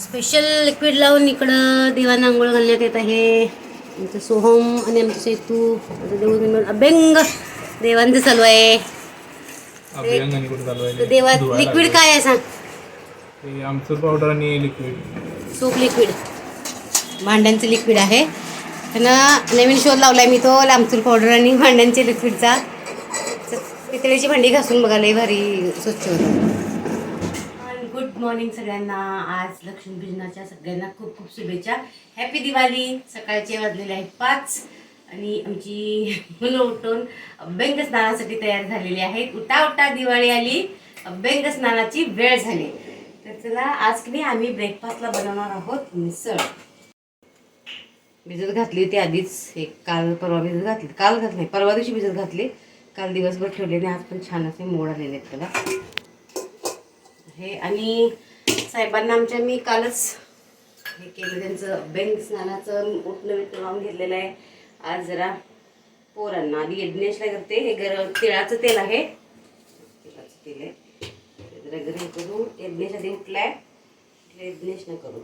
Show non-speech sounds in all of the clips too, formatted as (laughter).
Special liquid लावून इकडं देवांना आंघोळ घालण्यात येत आहे. आमचं सोहम आणि आमचं सेतू आता देऊ मिळून अभ्यंग देवांचं चालू आहे. आहे? देवा लिक्विड काय आहे सांग? आमचं पावडर आणि लिक्विड सोप लिक्विड भांड्यांचं लिक्विड आहे. त्यांना नवीन शोध लावलाय मी तो लांबचूर पावडर आणि भांड्यांच्या लिक्विडचा पितळेची भांडी घासून बघा लई भारी स्वच्छ होतं. मॉर्निंग सगळ्यांना. आज लक्ष्मीपूजनाच्या सगळ्यांना खूप खूप शुभेच्छा. हॅपी दिवाळी. सकाळचे वाजलेले आहेत पाच. आणि आमची मुलं उठून अभ्यंग स्नानासाठी तयार झालेली आहेत. उठा उठा दिवाळी आली. अभ्यंग स्नानाची वेळ झाली. तर चला आज की आम्ही ब्रेकफास्टला बनवणार आहोत मिसळ. भिजत घातली होती आधीच. एक काल परवा भिजत घातली. काल घातली परवा दिवशी भिजत घातली. काल दिवसभर ठेवले आणि आज पण छान असे मोड आलेले आहेत त्याला. हे आणि साहेबांना आमच्या मी कालच हे केलं त्यांचं बँक स्नानाचं उठणं विटणं लावून घेतलेलं आहे. आज जरा पोरांना आधी यज्ञेशला करते. हे गरम तिळाचं तेल आहे. तिळाचं तेल आहे. जरा गरम करू यज्ञेश आधी उठलाय. यज्ञेशनं करू.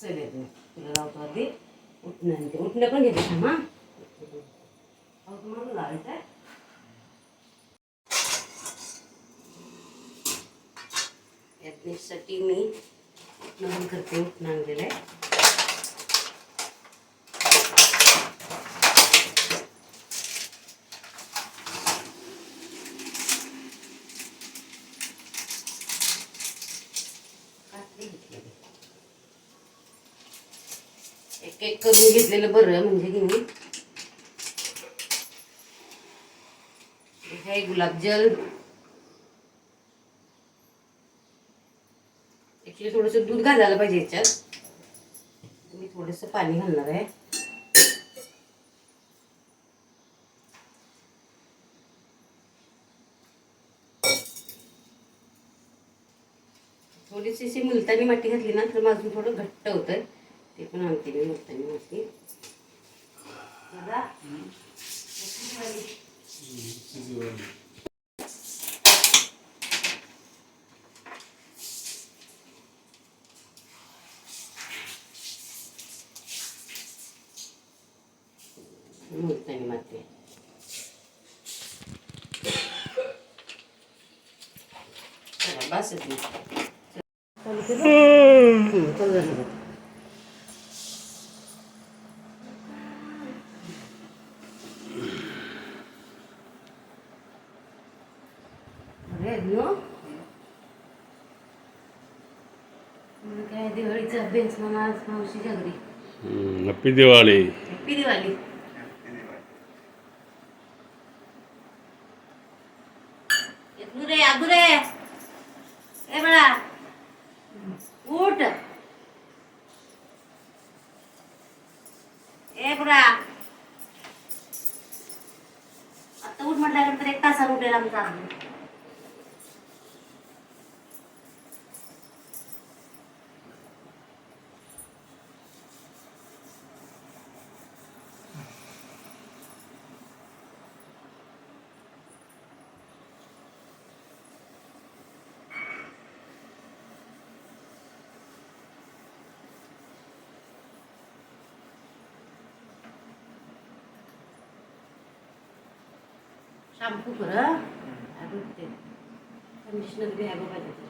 चल येतो तुला लावतो आधी. उठणं आणि ते उठणं पण घेते थांब हा. अहो, तुम्हाला लावायचं आहे? यज्ञेशसाठी मी उठणं पण करते. उठणं आणलेलं आहे कात्री घेतलेली. एक एक करून घेतलेलं बरं म्हणजे की मी हे गुलाबजल ॲक्च्युली थोडंसं दूध घालायला पाहिजे याच्यात. मी थोडंसं पाणी घालणार आहे. थोडीशी अशी मुलतानी माती घातली ना तर माझं थोडं घट्ट होतं ते पण आणते मी मुलतानी माती दादा, मुलतानी माती चला बस चालू केलं हम्म, चालू झालं. अरे नो मग काय दिवाळीचा अभ्यास मला आज मावशीच्या घरी. हॅपी दिवाळी. हॅपी दिवाळी. येतू रे आदू रे. ए बळा उठ. ए बळा. आता उठ म्हटल्यानंतर एक तासावर उठेल आमचा. ते कंडिशनर बी आहे बघा त्याच्यात.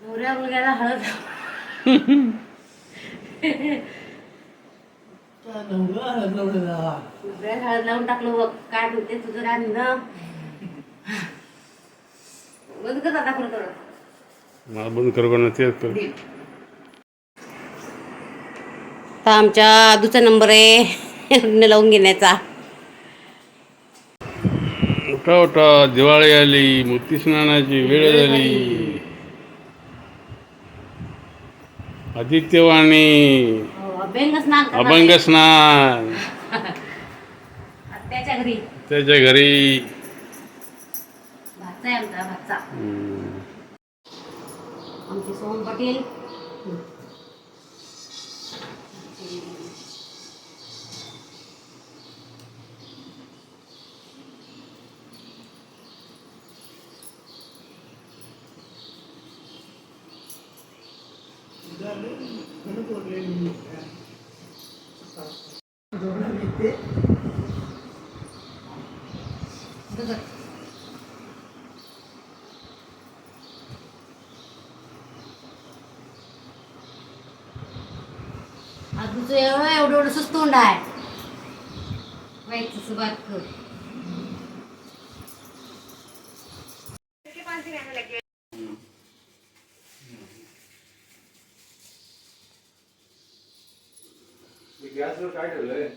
नवऱ्या मुलग्याला हळद नवऱ्याला हळद लावून टाकलं बघ. काय म्हणते तुझं रान्न बंद कर थोडं थोडं मला बंद करू तेच कर आमच्या आदूचा नंबर आहे. (laughs) लावून घेण्याचा. उठा उठा. दिवाळी आली. मोती स्नानाची वेळ झाली. आदित्यवाणी. हो, अभंग. स्नान (laughs) आत्याच्या घरी. त्याच्या घरी. भाचा आहे आजूचं एवढं एवढं एवढंसंच तोंड आहे वाईटच बात कर. गॅसवर काय ठेवलंय?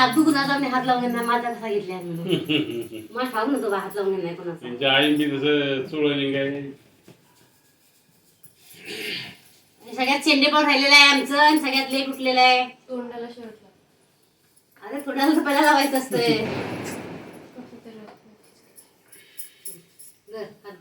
म्हणजे अजून कुणाचा मी हात लावून नाही माझा कसा घेतला म्हणून. (laughs) मला नव्हतं बा हात लावून नाही कोणाचा. त्यांच्या आईन बी तसं चुळणी काय आणि सगळ्यात शेंडे पाव राहिलेलं आहे आमचं आणि सगळ्यात लेट उठलेलं आहे. तोंडाला शर्ट अरे थोड्याला तर पहिला लावायचं असतंय. हात.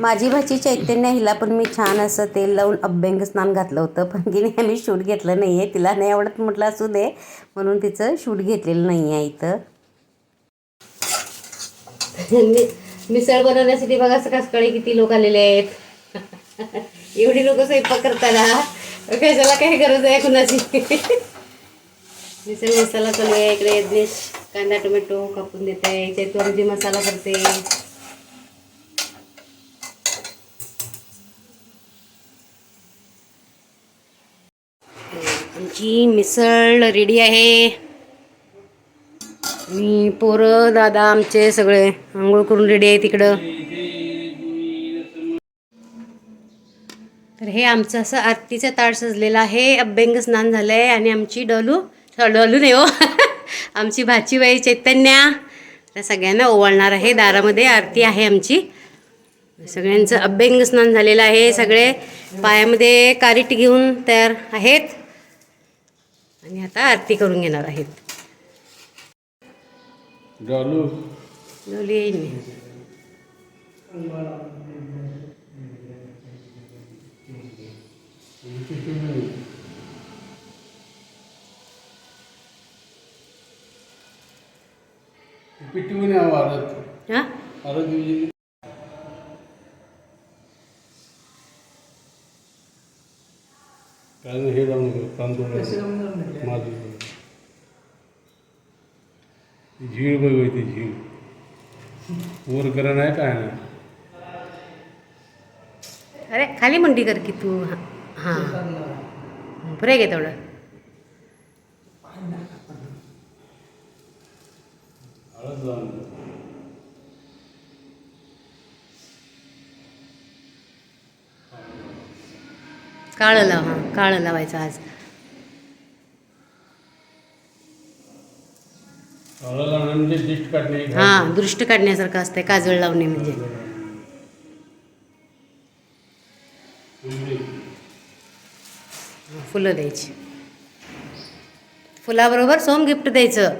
माझी भाची चैतन्य हिला पण मी छान असं तेल लावून अभ्यंग स्नान घातलं होतं पण तिने आम्ही शूट घेतलं नाही आहे तिला नाही आवडत म्हटलं असू दे म्हणून तिचं शूट घेतलेलं नाही आहे इथं मिसळ बनवण्यासाठी बघा सकाळी किती लोक आलेले आहेत. एवढी लोक स्वयंपाक करताना. कशाला काही गरज आहे कुणाची? मिसळ मसाला चालू आहे इकडे कांदा टोमॅटो कापून देते. याच्यात चैतवरजी मसाला करते. आमची मिसळ रेडी आहे. मी पोरं दादा आमचे सगळे आंघोळ करून रेडी आहे तिकडं. तर हे आमचं असं आरतीचं ताट सजलेलं आहे. अभ्यंग स्नान झालं आहे आणि आमची डॉलू डॉलू नाही हो. (laughs) आमची भाचीबाई चैतन्या. त्या सगळ्यांना ओवाळणार आहे. दारामध्ये आरती आहे आमची. सगळ्यांचं अभ्यंग स्नान झालेलं आहे. सगळे पायामध्ये कारीट घेऊन तयार आहेत. आणि आता आरती करून घेणार आहेत. डॉलू मी पिटवून आरत हां? आरत लावून नका, तांदूळ माझं झीळ बघ होती झीळ. वर करा नाही काय नाही. अरे खाली मंडी कर की तू. हां. बरं आहे का तेवढं. काळं लाव हां काळं लावायचं आज. म्हणजे हां दृष्ट काढण्यासारखं असतंय काजळ लावणे म्हणजे. फुलं द्यायची. फुलाबरोबर सोम गिफ्ट द्यायचं.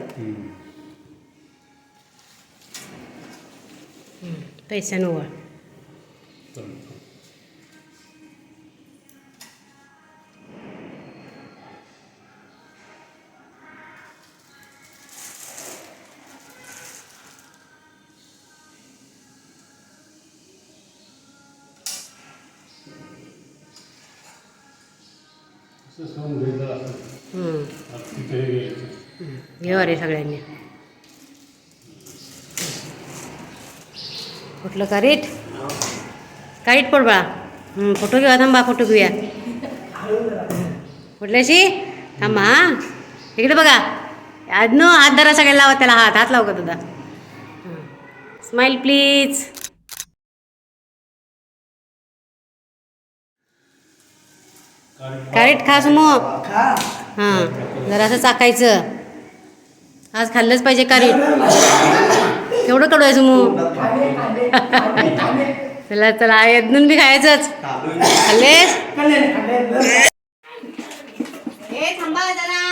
पैशानं ओवाळ असं सोंग कुठलं कारीट कारीट पड बाळा. फोटो घेऊया थांबा फोटो घेऊया. कुठल्याशी? थांबा हा. इकडे बघा. आज न हात धरा सगळ्याला लावा त्याला हात हात लाव का दादा स्माईल प्लीज कॅरेट खा मग हां जरासं चाकायचं. आज खाल्लंच पाहिजे कॅरेट केवढं कडवायचं मग चला चला अजून बी खायचंच. खाल्लेस हे थांबा जरा.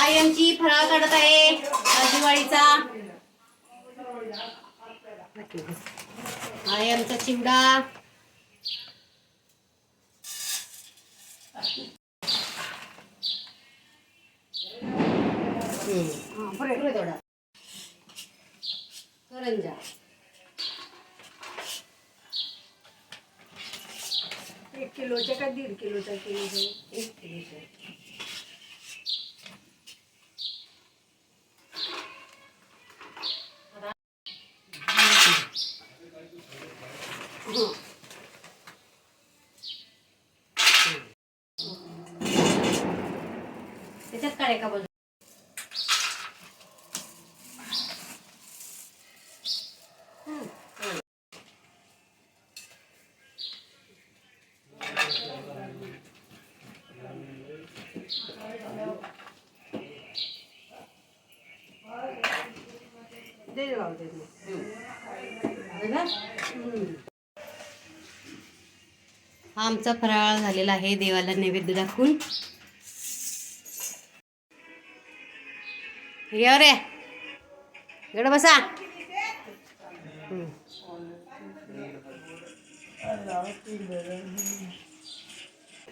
आई आमची फराळ काढत आहे दिवाळीचा. आहे आमचा चिवडा. थोडा. करंजा एक किलोच्या का दीड किलोच्या किलो एक किलोचे. त्याच्यात काय का बाजू आमचा फराळ झालेला आहे देवाला नैवेद्य दाखवून. रे इकडं बसा.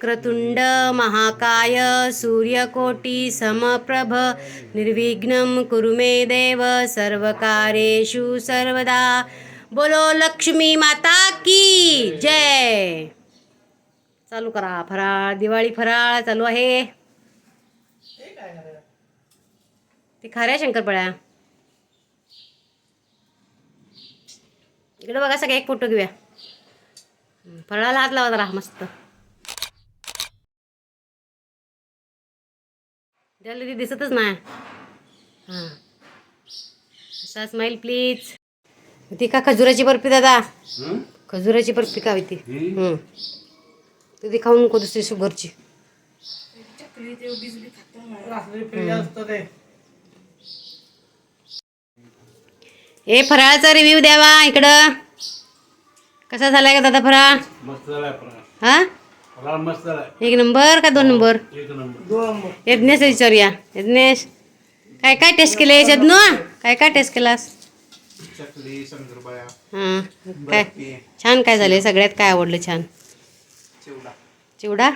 क्रतुंड महाकाय सूर्यकोटी समप्रभ निर्विघ्नं कुरु मे देव सर्वकारेषु सर्वदा. बोलो लक्ष्मी माता की जय. चालू करा. फराळ दिवाळी फराळ चालू आहे. ते खऱ्या शंकरपळ्या. इकडे बघा सगळे एक फोटो घेऊया. फराळाला हात लावा जरा मस्त. त्याला ती दिसतच नाही. हां. असा स्माईल प्लीज ती का खजुराची बर्फी दादा? खजुराची बर्फी का ती हं. तर ती खाऊन नको दुसरी शुगरची. ए फराळाचा रिव्ह्यू द्यावा इकडं. कसा झालाय का दादा फराळ? मस्त झालाय फराळ. हा? एक नंबर का दोन नंबर? एक नंबर. यज्ञेश विचारूया. यज्ञेश काय काय टेस्ट केले यज्ञ काय काय टेस्ट केलास? हां काय? छान काय झाले सगळ्यात? काय आवडलं छान? चिवडा.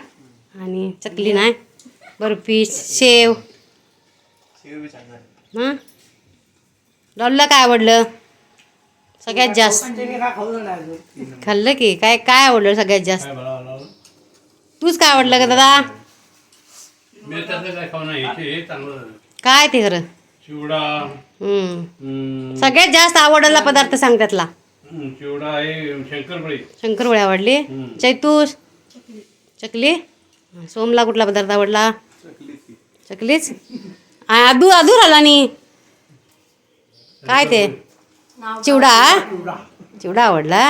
आणि चकली नाही? बर्फी शेव. हां? डॉलला काय आवडलं? सगळ्यात जास्त. खाल्लं की? काय काय आवडलं सगळ्यात जास्त? तूच काय आवडलं का दादा? काय ते खरं? चिवडा. हम्म. हम्म, सगळ्यात जास्त आवडलेला पदार्थ सांग त्यातला. हम्म, चिवडा आहे शंकरपाळी शंकरवळी आवडली. चैतूस चकली? सोमला कुठला पदार्थ आवडला? चकलीच. आ, अदू अधूर आला नी. काय ते? चिवडा? चिवडा. आवडला?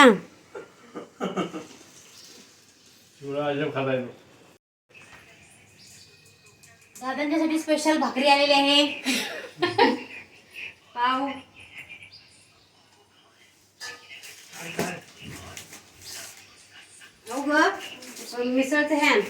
दादांच्यासाठी स्पेशल भाकरी आलेली आहे. (laughs) पाव हो ग मिसळचं हॅन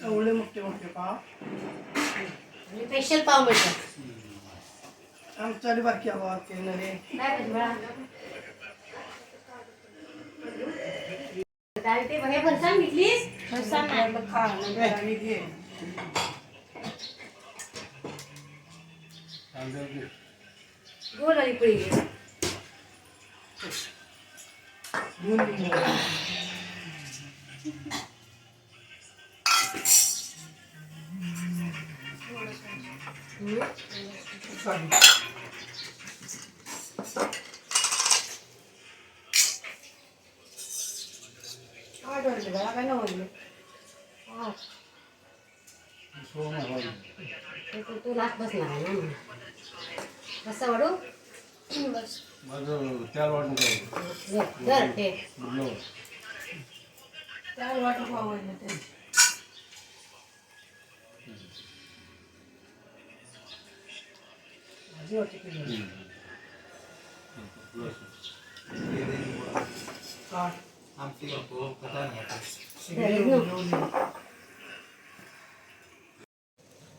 एवढे मोठे मोठे पाव स्पेशल पाव मिळतात. आमच्या बारकी आवाज केणारे काय पाहिजे बाळा? काय ते बघा फरसाण घेतलीस फरसाण नाही गोल आणि घे. ते लाट बसणार आहे ना कसं वाढू माझं चार वाटून हे, हे. त्याला वाटलं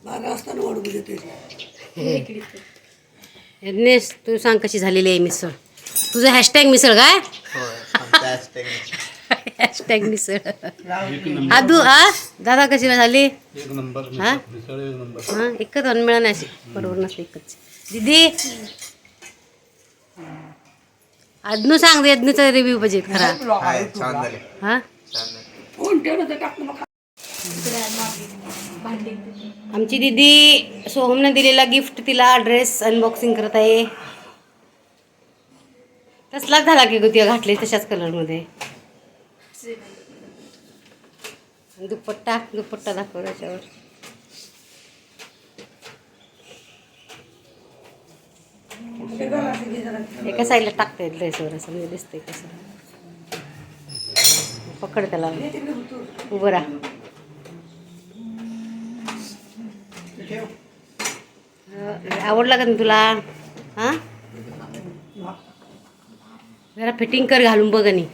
बारा असताना वाढू देते यज्ञेश तू सांग कशी झालेली आहे मिसळ? तुझं हॅशटॅग मिसळ काय? हॅशटॅग मिसळ. आदू आ? दादा कशी झाली? एक नंबर हा? हा एकच अन्न मिळालं नाही अशी. बरोबर नसते एकच. दीदी. अदनू सांग दे अदनूचा रिव्ह्यू पाहिजे खरा छान झाले. हा? आमची दीदी सोहमने दिलेला गिफ्ट तिला ड्रेस अनबॉक्सिंग करत आहे. तसलाच झाला की ग तिला घातले तशाच कलरमध्ये दुपट्टा दुपट्टा दाखव त्याच्यावर. एका साईडला टाकते ड्रेसवर असं म्हणजे दिसतंय कसं. पकड त्याला. उभं राहा. आवडला का नाही तुला? हां? जरा फिटिंग कर घालून बघ आणि.